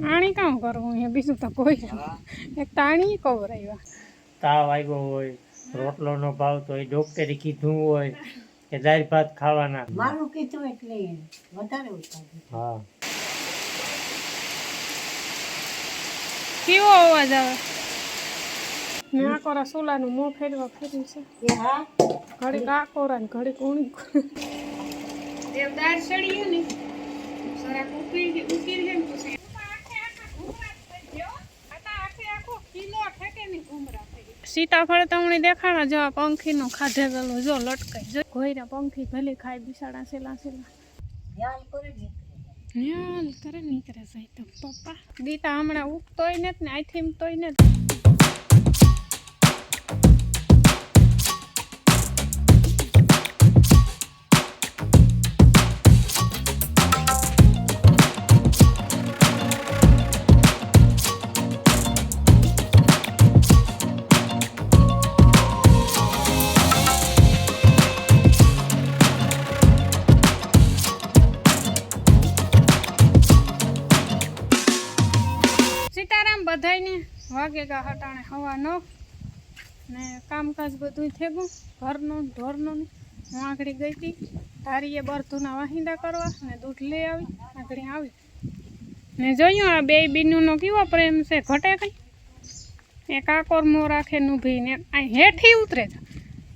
આણી કામ કરવું અહીંયા બીજું તો કોઈ એક તાણી કવરાવ્યા તાવ આવ્યો હોય રોટલોનો ભાવ તો એ ડોક્ટરે કીધું હોય કે દાળ ભાત ખાવાના. મારું કીધું એટલે વધારે હા. કેવો અવાજ આવે? મેં આ કોરા સોલાનું મોં ફેરવા ફેર્યું છે. એ હા. ઘડીક આ કોરા ને ઘડીક ઊણી દેવદાર ચડ્યું ને? સરા ઉકળી ઉકળી છે ને પછી સીતાફળ તમને દેખાડા જો આ ખાધે ખાધેલું જો લટકાય જો કોઈના પંખી ભલે ખાય બિસાડા સેલા સેલા. કરે ને ન્યાલ કરે નીકળે જાય તો. પપ્પા ગીતા હમણાં ઉગતોય નથી ને આથી તોય નથી. વાગે ગા હટાણે હવા નો. કામકાજ બધું થેગું. ઘરનું ઢોરનું હું આગળ ગઈ હતી તારીએ બરધુના વાહિંદા કરવા ને દૂધ લઈ આવી. આગળ આવી. ને જોયું આ બે બીનુનો કેવો પ્રેમ છે? ઘટે કઈ? એ કાકોર મો રાખે નુભી ને આ હેઠી ઉતરે છે.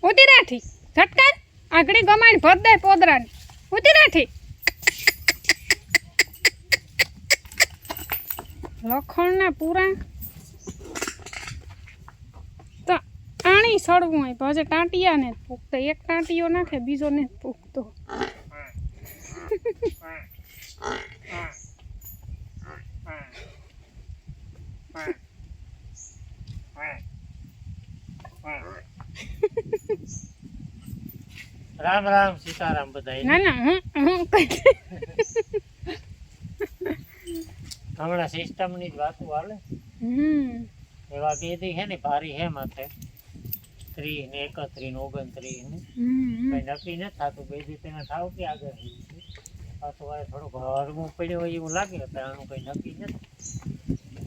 ઉતી રાઠી ઝટકાર આગળ ગમાઈને ભર દે પોદરાની. ઉતી રાઠી લખણના પૂરા. આણી સડવું હોય પછી ટાંટિયા ને ફૂકતો એક ટાંટિયો નાખે બીજો ને ફૂકતો રામ રામ સીતારામ બધા ના ના હું હું કઈ હમણાં સિસ્ટમની જ વાતો હાલે. હમ. એવા દી હે ને ભારી હે માથે. ત્રીસ ને એકત્રીસ ને ઓગણત્રીસ ને. કઈ નક્કી નથી થતું બે દી તેના થાવ કે આગળ છે. પાછું વારે થોડુંક હરવું પડ્યું હોય એવું લાગે કે આનું કઈ નક્કી નથી.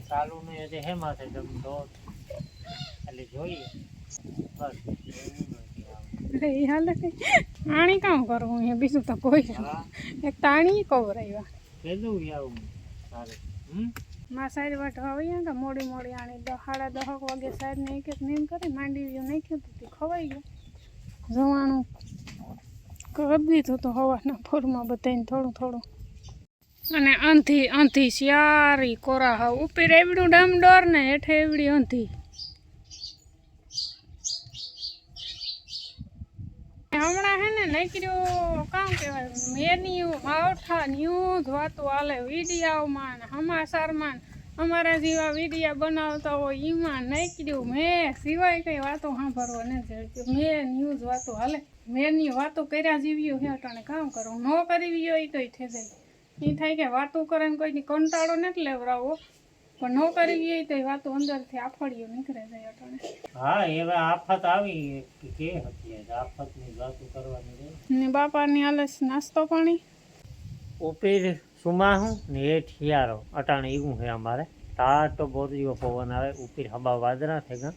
ચાલુ ને એટલે હે માથે જમ તો એટલે જોઈએ. બસ આણી કામ કરવું એ બીજું તો કોઈ એક તાણી કવરાવ્યા કેટલું આવું તારે હમ? માં સાઈડ વાટવા આવીએ કે મોડી મોડી આણી સાડા દહક વાગે સાઈડ ને એક એક નીમ કરી માંડી ગયું નાખ્યું હતું, તે ખવાઈ ગયું. જવાનું. કરી દીધું તો હવાના ફોરમાં બધાને થોડું થોડું. અને અંધી અંધી શિયારી કોરા હા, ઉપર એવડું ડમડોર ને હેઠે એવડી અંધી. હમણાં હે ને નકર્યું કામ કહેવાય મેન્યુ માવઠા ન્યૂઝ વાતો હાલે, વિડીયાઓમાં ને સમાચારમાં ને અમારા જેવા વિડીયા બનાવતા હોય એમાં નીકળ્યું મેં સિવાય કંઈ વાતો સાંભળવા નથી જડતી મેં ન્યૂઝ વાતો હાલે, મેની વાતો કર્યા જીવ્યું હે અટાણે કામ કરો. ન કરવી હોય તોય થઈ જાય એ થાય કે વાતો કરે ને કોઈની કંટાળો નથી લેવડાવો. પણ ન કરી ગઈ તો વાતો અંદરથી આફળીઓ નીકળે જાય અટાણે. હા એવા આફત આવી કે કે હતી આજ? આફતની વાતો કરવાની ને બાપાની હાલે છે નાસ્તો પાણી? ઉપીર સુમાહું ને એ ઠિયારો અટાણે એવું છે અમારે. તાર તો બોરીઓ પવન આવે ઉપીર હબા વાદરા થઈ ગયા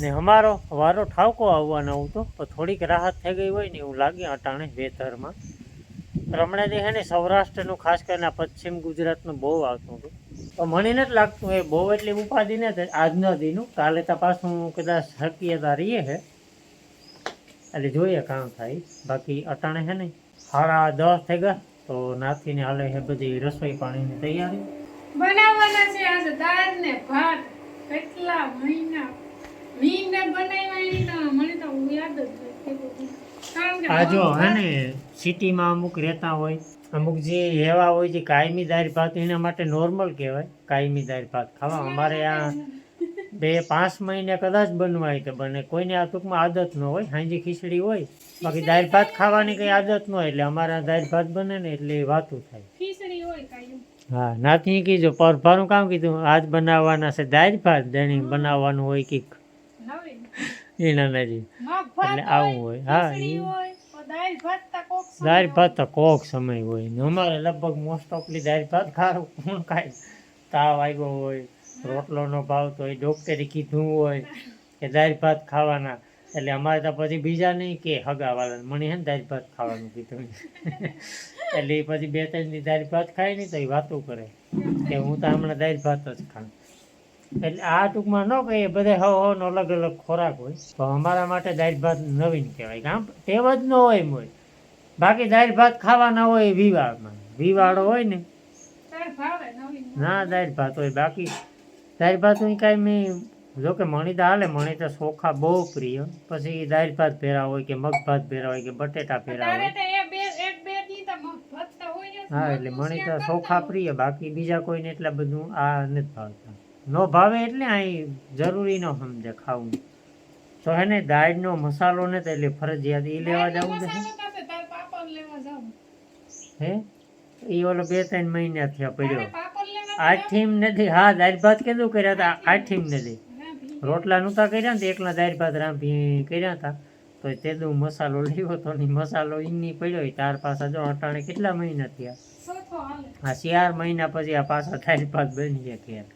ને અમારો વારો ઠાવકો આવવાનો હતો તો થોડીક રાહત થઈ ગઈ હોય ને એવું લાગે અટાણે વેતરમાં રમણે જે છે ને સૌરાષ્ટ્રનું ખાસ કરીને પશ્ચિમ ગુજરાતનું બહુ આવતું હતું. તો મને નથી લાગતું એ બહુ એટલી ઉપાધિ નથી. આજના દીનું કાલે તો પાછું કદાચ શક્યતા રહીએ છે એટલે જોઈએ કામ થાય. બાકી અટાણે છે ને સાડા દસ થઈ ગયા. તો નાથીને હાલે છે બધી રસોઈ પાણીની તૈયારી. બનાવવાના છે આજે દાળ ને ભાત. કેટલા મહિના? મહિને બનાવવાની તો મને તો યાદ જ નથી. આ જો હે ને સિટીમાં અમુક રહેતા હોય અમુક જે એવા હોય જે કાયમી દાળ ભાત એના માટે નોર્મલ કહેવાય કાયમી દાળ ભાત ખાવા અમારે આ બે પાંચ મહિને કદાચ બનવાય તો બને. કોઈને આ ટૂંકમાં આદત ન હોય સાંજે ખીચડી હોય બાકી દાળ ભાત ખાવાની કંઈ આદત ન હોય એટલે અમારા દાળ ભાત બને ને એટલે એ વાતું થાય. હા નાથી કીધું પરભાનું કામ કીધું આજ બનાવવાના છે દાળ ભાત દણી બનાવવાનું હોય કંઈક એના નજીક. એટલે આવું હોય હા દાળ ભાત તા કોક સમય હોય. ને અમારે લગભગ મોસ્ટ ઓફલી દાળ ભાત ખારું. કોણ ખાય? તાવ આવ્યો હોય રોટલોનો ભાવ તો હોય ડૉક્ટરે કીધું હોય કે દાળ ભાત ખાવાના. એટલે અમારે તો પછી બીજા નહીં કે હગાવાળા મને હે ને દાળ ભાત ખાવાનું કીધું એટલે એ પછી બે ત્રણ દાળ ભાત ખાય નહીં તો એ વાતો કરે. કે હું તો હમણાં દાળ ભાત જ ખાઉં. એટલે આ ટૂંકમાં ન કહીએ બધે હવ હવનો અલગ અલગ ખોરાક હોય. તો અમારા માટે દાળ ભાત નવીન કહેવાય. કામ ટેવ જ ન હોય મોય બાકી દાળ ભાત ખાવાના હોય વિવાળમાં વિવાળો હોય ને. ના દાળ ભાત હોય. બાકી દાળ ભાત હું કાંઈ મેં જો કે મણી તો હાલે મણી તો ચોખા બહુ પ્રિય. પછી દાળ ભાત ભેરા હોય કે મગ ભાત ભેરા હોય કે બટેટા ભેરા હોય. હા એટલે મણી તો ચોખા પ્રિય. બાકી બીજા કોઈને એટલા બધું આ નથી ભાવતા. ન ભાવે એટલે અહીં જરૂરી ન સમજે ખાવું. તો હે ને દાળનો મસાલો ને તો એટલે ફરજિયાત એ લેવા જવું છે. હે? એ ઓલો બે ત્રણ મહિના થયા પડ્યો. આઠીમ નથી હા દાળ ભાત કીધું કર્યા હતા આઠીમ. નથી. રોટલા નહોતા કર્યા ને એકલા દાળ ભાત રાંધી કર્યા હતા તો તે દઉં મસાલો લેવો તો ની મસાલો ઈની પડ્યો તાર પાછા જો અટાણે કેટલા મહિના થયા? આ ચાર મહિના પછી આ પાછા દાળ ભાત બની ગયા ઘેર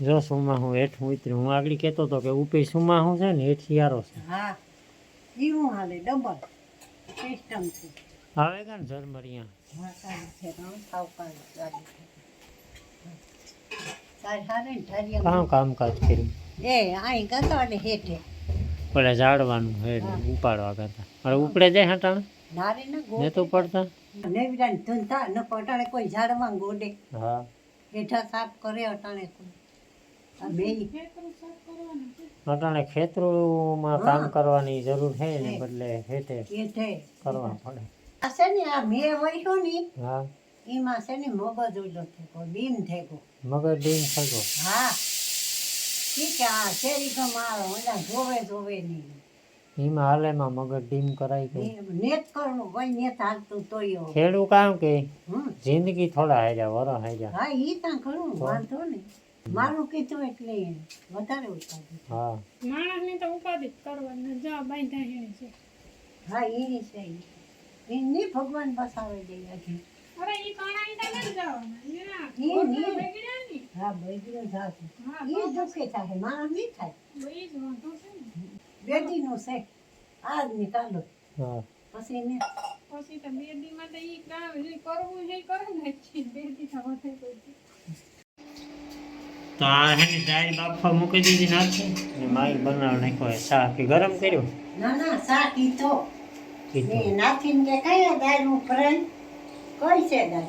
જો સુમા હું હેઠ ઉતરી હું આગળ કહેતો હતો કે ઉપી સુમા હું છે ને હેઠ શિયારો છે. હા એવું હાલે ડબલ સિસ્ટમ છે. આવે કે ને ઝરમરિયા હા ને કામ કામકાજ કર્યું. એ અહીં ગતો એટલે હેઠે. પેલા ઝાડવાનું હેઠ ઉપાડવા કરતા ઉપડે જાય હટાણે. નારે ને તો પડતા. નેવડાને ધૂંધા ન પટાણે કોઈ ઝાડમાં ગોડે. હા. હેઠા સાફ કરે અટાણે કોઈ. અટાણે ખેતરોમાં કામ કરવાની જરૂર છે ને બદલે હેઠે કરવા પડે. આ છે ને આ મે વળ્યો ને હા. એમાં છે ને મગજ ઉડો થેકો બીમ થેકો મગજ ડીમ થતો હા. ઠીક આ શેરી તો મારો ઓલા જોવે જોવે નહીં એમાં હાલેમાં મગજ ડીમ કરાય કે ને- નેત કરવું કોઈ નેત હાલતું તોય ખેડૂ કામ કે? જિંદગી થોડા હાજા વરો હાજા હા ઈ ત્યાં ઘણું વાંધો ને મારું કીધું એટલે વધારે ઉતાર્યું હા. માણસની તો ઉપાધિ જ કરવાની જા બાંધા છે. હા એ છે એ નહીં ભગવાન બસાવે દે હજી. અરે ઈ કાણાઈ તો નથી જવાના. ઈ ગોઠણ બગડ્યા ને. હા જાશે હા, એ દુઃખે થાય માણસ નહીં થાય. તો ઈ જ વાંધો છે ને. બેટીનું છે. આજ નીકાળો હા. પછી ને પછી તો બે માં તો ઈ કામ જે કરવું છે ઈ કરે ને. જી બે દી તો વધે કોઈ દી. તો આ હેને દાળ બાફવા મૂકી દીધી નાખી. ને માઈ બનાવ નાખ્યો હે શાક. કે ગરમ કર્યો? ના ના શાક ઈ તો. ને નાખીને કે કયા દાળ ઉપરે કઈ છે દાળ?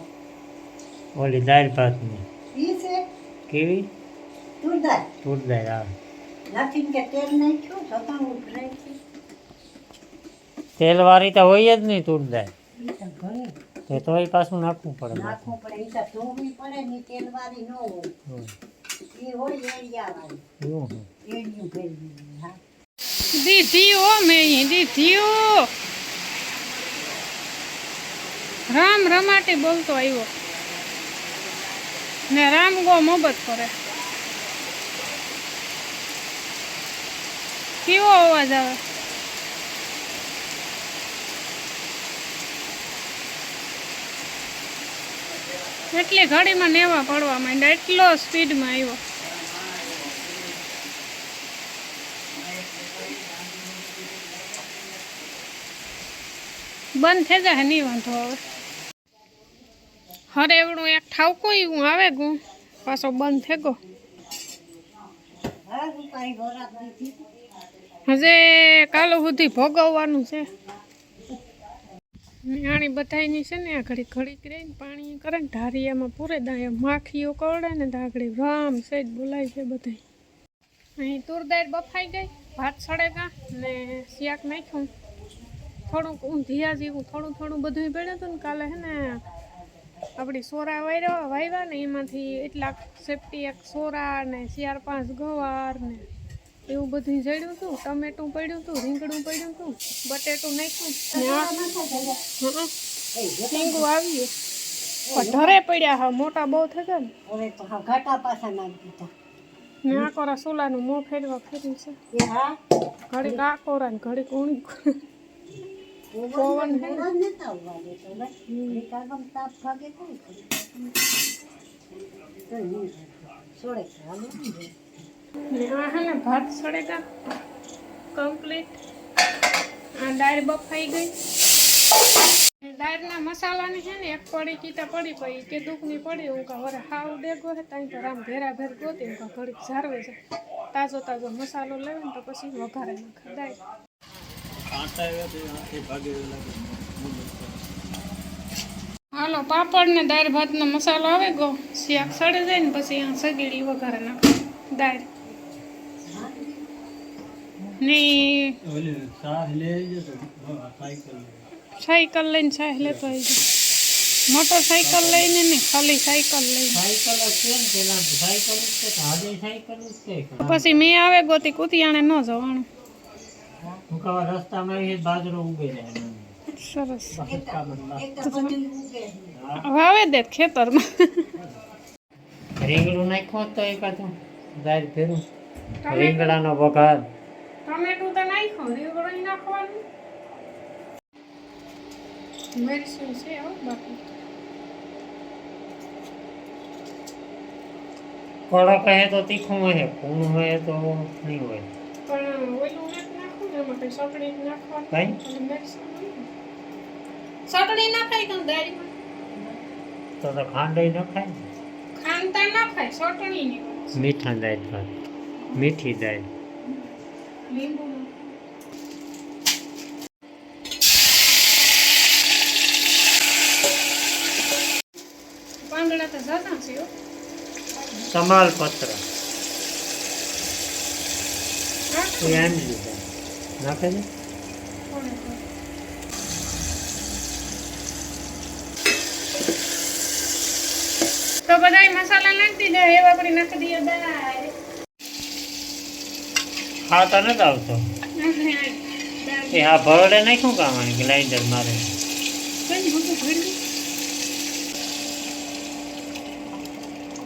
ઓલી દાળ ભાતની. ઈ છે? કેવી? તુર દાળ. તુર દાળ આવે નાખીને કે તેલ નાખ્યું છતાં ઉપરે તેલ વાળી તો હોય જ નહીં તુર દાળ. ઈ તો તોય પાછું નાખવું પડે. નાખવું પડે એ તો ધોવી પડે ને તેલવાળી ન હોય. દીધી ઓ મેં દીધી ઓ રામ રમાટી બોલતો આવ્યો. ને રામ ગો મોહબ્બત કરે. કેવો અવાજ આવે? એટલી ઘડીમાં નેવા પડવા માંડ્યા, એટલો સ્પીડમાં આવ્યો. બંધ થઈ જાય નહીં વાંધો હવે હરે એવડું એક ઠાવકો એવું આવે ગું, પાછો બંધ થઈ ગયો. હા હજે કાલો સુધી ભોગવવાનું છે. નિહાણી બધાયની છે ને, આ ઘડી ઘડીક રહીને પાણી કરે ને ધારિયામાં પૂરે દાય માખીઓ કરડે ને દાગડી રામ સેજ બોલાય છે બધાય. અહીં તુરદાર બફાઈ ગઈ, ભાત સળેગા ને શિયાક નાખ્યું. થોડુંક ઊંધિયા જેવું થોડું થોડું બધું ભેળ્યું હતું ને, કાલે હે ને આપણી સોરા વાયરા વાવ્યા ને, એમાંથી એટલા સેફટી એક સોરા ને, ચાર પાંચ ગવાર ને. એવું બધું જડ્યું હતું ટમેટું પડ્યું હતું રીંગણું પડ્યું હતું બટેટું નાખ્યું. રીંગું આવ્યું. પણ ઢરે પડ્યા હા મોટા બહુ થતા ને. હવે તો હા ઘાટા પાછા નાખી દીધા. મેં આ કોરા સોલાનું મોં ફેરવા ફેર્યું છે. હા? ઘડીક આ કોરા ને ઘડીક ઊણી. પવન સોળે આ હે ને, ભાત સળેગા કમ્પ્લીટ આ દાળ બફાઈ ગઈ. દાળના મસાલાની છે ને, એક પડી કીતા પડી પડી કે દુઃખની પડી, હું કા વરે હાવ ડેગો હે ત્યાં તો આમ ભેરા ભેર ગોતી, હું ઘડીક ઝારવે છે. તાજો તાજો મસાલો લેવે ને તો પછી વઘારે નાખે દાળ. હાલો પાપડ ને દાળ ભાતનો મસાલો આવે ગો શાક સડી જાય ને પછી આ સગીડી વઘારે નાખે. દાળ. ને સાયકલ લઈને સાહેલે આવી મોટરસાયકલ લઈને ને ખાલી સાયકલ લઈને. તો પછી મેં આવે ગોતી કુતિયાણે ન જવાનું. તો તો વાવે દે ખેતરમાં. રીંગણું નાખો તો એકાદું ફેરું રીંગણાનો વઘાર. ટમેટું તો નાખ્યો રીંગણું નાખવાનું. મરચું છે હો બાકી. કડક હે તો તીખું હોય કૂણું હોય તો નહીં હોય. પણ ઓલું નથી નાખું ને એમાં કઈ ચટણી નાખવાનું. ચટણી નાખાય તો દાળીમાં? તો તો ખાંડઈ ન ખાય ને. ખાંડતા નાખાય ચટણી ની. મીઠા દાળ મીઠી દાળ. લીંબુ પાંદડા તો જતા છે હો. તમાલપત્ર નાખો. એ એમ લીધા નાખે છે કોણે કહ્યું? તો બધાય મસાલા નાખી દીધા એ વાપરી નાખી દઈએ દાળ હા તો નથી આવતો. એ આ ભરડે નાખ્યું કામ ગ્લાઇન્ડર મારે કઈ મોટું ભર્યું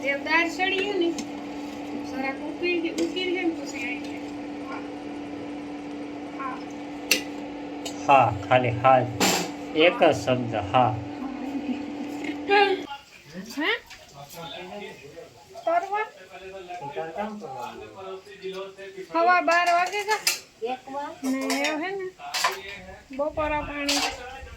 જે દાળ સળીયું ને જરાક ઉકળી ઉકળી જાય ને પછી હા. ખાલી હા એક જ શબ્દ હા. હે? તરવા? હવા બાર વાગે કા એક વાર ને એ હે ને બપોરા પાણી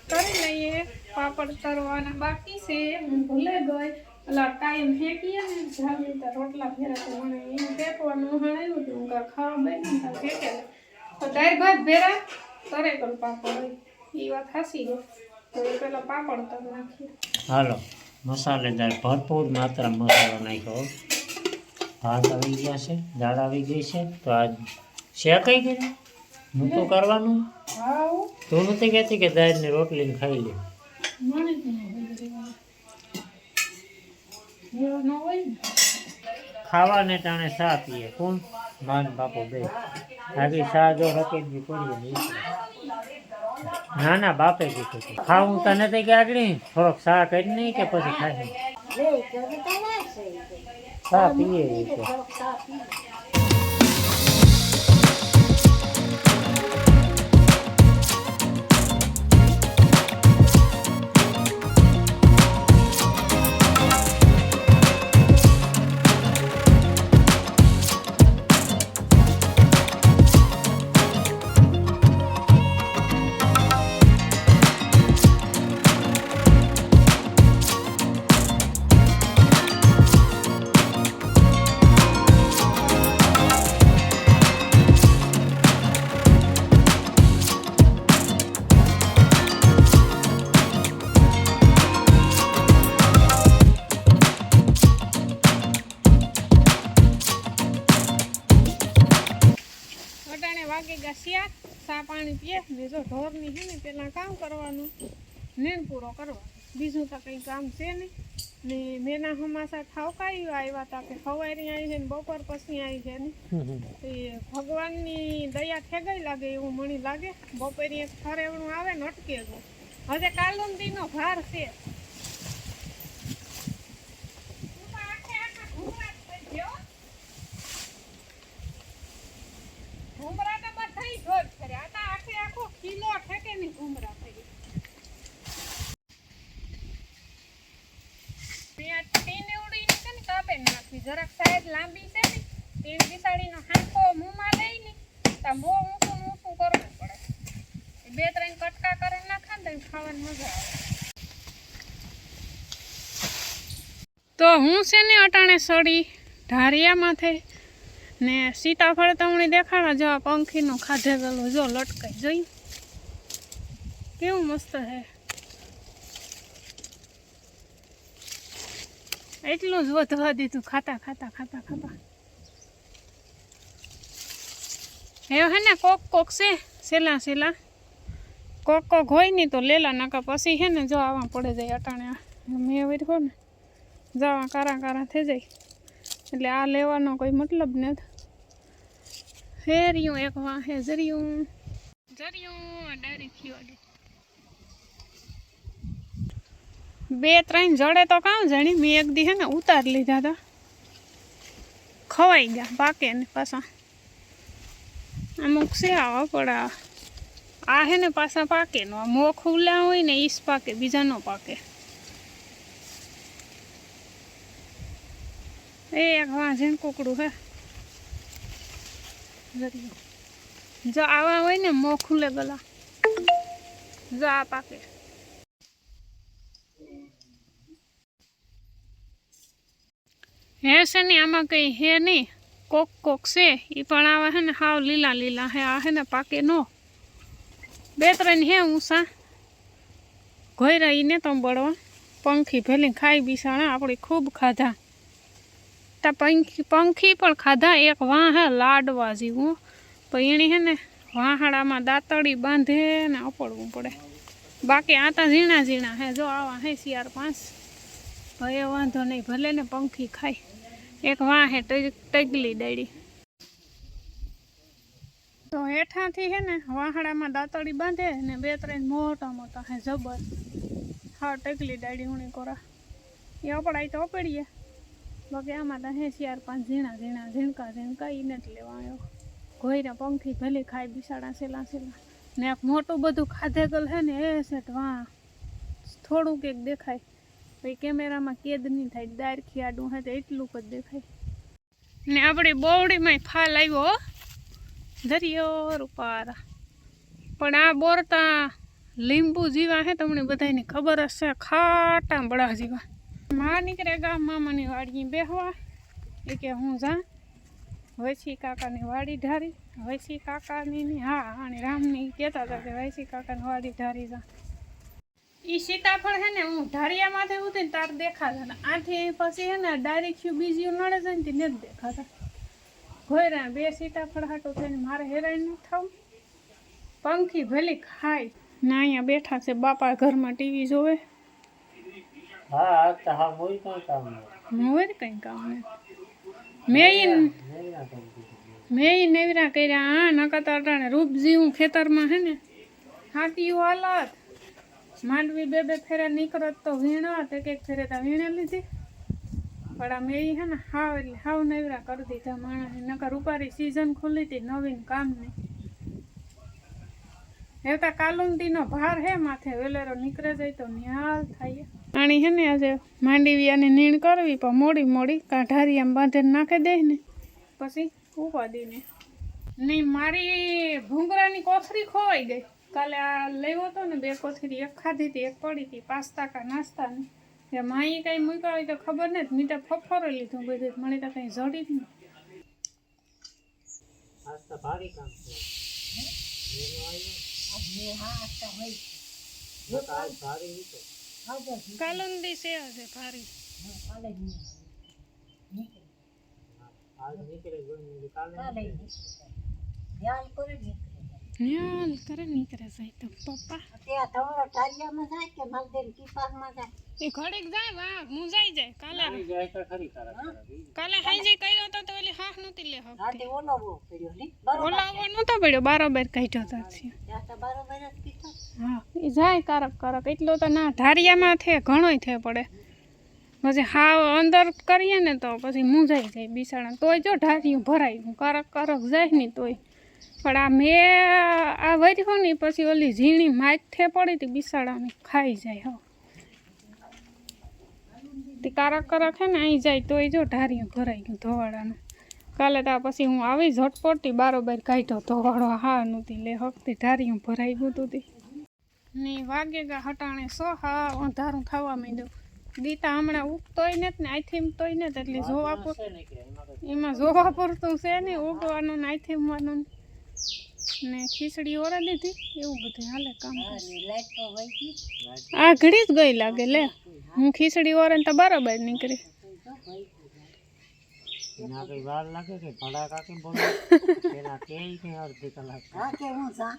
કરી લઈએ પાપડ તરવાના બાકી છે હું ભૂલે ગઈ એટલે ટાઈમ ફેંકીએ ને જાવી તો રોટલા ફેરા તો મને એને ફેંકવાનું હણાયું હતું હું કાં ખાવા બેઠી ને ફેંકે તો દાળ ભાત ભેરા તરે કલ પાપડ હોય એ વાત હાસી ગઈ તો એ પેલા પાપડ તર નાખીએ હાલો મસાલેદાર ભરપૂર માત્રા મસાલો નાખ્યો ભાત આવી ગયા છે દાળ આવી ગઈ છે તો આ શેકાઈ ગઈ હું તો કરવાનું? તું નથી કહેતી કે દાળની રોટલીને ખાઈ લે? ખાવાને ટાણે સા પીએ કોણ? માન બાપો બે. આવી સા જો રકેટની પડીએ ને ના ના બાપે કીધું. ખાવું તો નથી કે આગળ? થોડોક સા કરી નહીં કે પછી ખાઈ તો ચા પીએ એ તો થોડોક તાપ પી. અટાણે વાગે ગયા શિયાળ સા પાણી પીએ. ને જો ઢોરની છે ને કામ કરવાનું નીણ પૂરો કરવાનો. બીજું તો કંઈ કામ છે નહીં. ને મેના હમાસા ઠાવકાઈ આવ્યા હતા કે ખવારી આવી છે ને બપોર પછી આવી છે ને. એ ભગવાનની દયા ઠેગાઈ લાગે એવું મણી લાગે. બપોરે એક થરે આવે ને અટકે ગયું. હવે નો ભાર છે. તો આખો કિલો ઠેકેની ઘૂમરા થઈ. ત્યાં ટીને ઉડીને છે ને કાપે જરાક સાઈડ લાંબી છે ને ટીન વિસાડીનો હાંકો મોંમાં લઈ ને, તો મો ઊંચું ઊંચું કરવું પડે. બે ત્રણ કટકા કરી નાખે ને ખાવાની મજા આવે. તો હું છે ને, અટાણે સડી ઢારિયા માથે ને સીતાફળ તમને દેખાડા જો આ પંખીનું ખાધે ગયેલું જો લટકાઈ, જોઈ? કેવું મસ્ત છે એટલું જ વધવા દીધું, ખાતા ખાતા ખાતા ખાતા. હે હે ને, કોક કોક છે, સેલા સેલા. કોક કોક હોય નહીં તો લેલા નાકા પછી હે ને જો આવા પડે જાય અટાણે. મેં વર્યો ને જવા કારા કારા થઈ જાય. એટલે આ લેવાનો કોઈ મતલબ નથી. હેરિયું એક વાહે જરિયું જરિયું ડરી થયો બે ત્રણ જડે તો કામ જાણી? મેં એક દી હે ને ઉતાર લીધા હતા ખવાઈ ગયા પાકે ને પાછા. અમુક છે આવા પણ આ હે ને પાછા પાકે નો. આ મોં ખુલ્લા હોય ને ઈસ પાકે બીજા નો પાકે. એ એક વાંઝે કુકડું હે. જો આવા હોય ને, મોં ખુલે ગલા. જો આ પાકે. હે છે ને, આમાં કંઈ હે નહીં. કોક કોક છે એ પણ આવા હે ને, હાવ લીલા લીલા હે. આ હે ને, પાકે નો. બે ત્રણ હે ઊંસા. ઘોયરા ને તો બળવા. પંખી ભેલી ખાઈ બિસાણા આપણે ખૂબ ખાધા. તા પંખી પંખી પણ ખાધા. એક વાહ લાડવા જેવું. પણ એણે હે ને વાહાડામાં દાંતડી બાંધે ને અપડવું પડે. બાકી આ તો ઝીણા ઝીણા હે. જો આવા હે શિયાર પાંચ. ભય વાંધો નહીં, ભલે ને પંખી ખાય. એક વાં હે ટગ- ટગલી ડાળી તો હેઠાથી હે ને વાહડામાં દાંતડી બાંધે ને બે ત્રણ મોટા મોટા હે જબર. હા, ટગલી ડાળી ઉણી કોરા. એ અપડાય તો અપડીએ. બાકી આમાં તો હે ચાર પાંચ ઝીણા ઝીણા ઝીણકા ઝીણકા એ નથી લેવા આવ્યો ઘોઈને પંખી ભલે ખાય, બિસાડા સેલા સેલા. ને એક મોટું બધું ખાધે ગલ હે ને એ સેટ વાહ. થોડુંક એક દેખાય. પછી કેમેરામાં કેદ નહીં થાય દારખી આડું હે તો એટલું જ દેખાય. ને આપણી બોવડીમાં ફાલ આવ્યો. દરિયો રૂપારા. પણ આ બોરતા લીંબુ જીવા હે તમને બધાને ખબર હશે, ખાટા બળા જીવા. માં નીકળે ગામ મામાની વાડી બેહવા. એ કે હું જા. વૈસી કાકાની વાડી ઢારી વૈસી કાકાની હા અને રામની કહેતા હતા કે વૈસી કાકાની વાડી ઢારી જા. એ સીતાફળ હે ને, હું ઢારિયામાંથી ઉતરીને તાર દેખાતા ને આથી પછી છે ને, ડાયરેક્ટ બીજી નડે છે ને તે નથી દેખાતા. ઘોયરા બે સીતાફળ હાટો થઈને મારે હેરાન ન થવું. પંખી ભલી ખાય. ના, અહીંયા બેઠા છે બાપા ઘરમાં ટીવી જોવે. હા આ તો હા મોઈ કઈ કામ નહીં મોર કંઈ કામ નહીં મેં ઈ નહીં ના કરી દીધું. મેં ઈ નેવરા કર્યા હા નકર તો અટાણે રૂપજીવું ખેતરમાં હે ને હાટીયું હાલત માંડવી બે બે ફેરે નીકળત તો વીણત એક એક ફેરે તો વીણે લીધી પણ આ મેં ઈ હે ને હાવ એટલે હાવ નેવરા કરી દીધા માણસ નકર રૂપારી સિઝન ખુલ્લી હતી નવીન કામ નહીં એ તો કાલુંદીનો ભાર હે માથે વેલેરો નીકળે જાય તો નિહાલ થાય આણી હે ને આજે માંડવીયાની નીણ કરવી પણ મોડી મોડી કાઢારિયામાં બાંધે નાખી દે ને. પછી ઉપાદી ને નહીં મારી ભૂંગરાની કોથળી ખોવાઈ ગઈ. કાલે આ લેવો હતો ને બે કોથરી એક ખાધી હતી એક પડી હતી પાસ્તા કા નાસ્તાની એ માઈ કઈ મૂક્યા હોય તો ખબર નથી મીઠા ફફરો લીધું બધું મને તો કઈ જડી જ નહીં ભારી કામ છે. હા? હોય. ભારી કાલુંદી છે હશે હા, કાલે નીકળે કાલે કાલે નીકળે. ધ્યાન કરે નીકળે. ન્યાલ કરે નીકળે જાય તો પપ્પા ત્યાં તમારો ટારિયામાં જાય કે માલદેન કીપાકમાં જાય એ ઘડીક જાય વાહ મુંજાઈ જાય કાલે આવી જાય તો ખરી ખરા ખરા. કાલે હાઈજી કર્યો તો તો ઓલી હાથ નહોતી લે હક રાતે ઓલો બહુ પડ્યો ને બરોબર ઓલાવો નહોતો પડ્યો બારોબાર કાઢ્યો તો છે ત્યાં તો બરોબર જ કીધો હા એ જાય કારક કારક એટલો તો ના ઢારિયામાં થે ઘણોય થે પડે પછી હાવ અંદર કરીએ ને તો પછી મૂંઝાઈ જાય બિસાડા તોય જો ઢારિયું ભરાય હું કારક કારક જાય ને તોય પણ આ મેં આ વર્યો ને પછી ઓલી ઝીણી માઇક થે પડી હતી બિસાડાને ખાઈ જાય હા. તે કારક કારક હે ને અહીં જાય તોય જો ઢારિયું ભરાઈ ગયું ધોવાડાનું. કાલે તો પછી હું આવી ઝટપટથી બારોબાર કાઢ્યો ધોવાડો હા નહોતી લે હકતી ઢારિયું ભરાઈ ગયું તું ને વાગે ગા હટાણે સો હા અંધારું ખાવા માંડ્યું. દીતા હમણાં ઉગતોય ને ને આઈથી તોય ને એટલે જોવા પૂરતું એમાં જોવા પૂરતું છે ને ઉગવાનું ને આઈથી ઉગવાનું ને ખીચડી ઓરા દીધી એવું બધું હાલે કામ આ ઘડી જ ગઈ. લાગે લે. હું ખીચડી ઓરે ને તો બરાબર નીકળી. એના કઈ વાર લાગે કે ભડા કે બોલે? એના કે અડધી કલાક. હા હું સા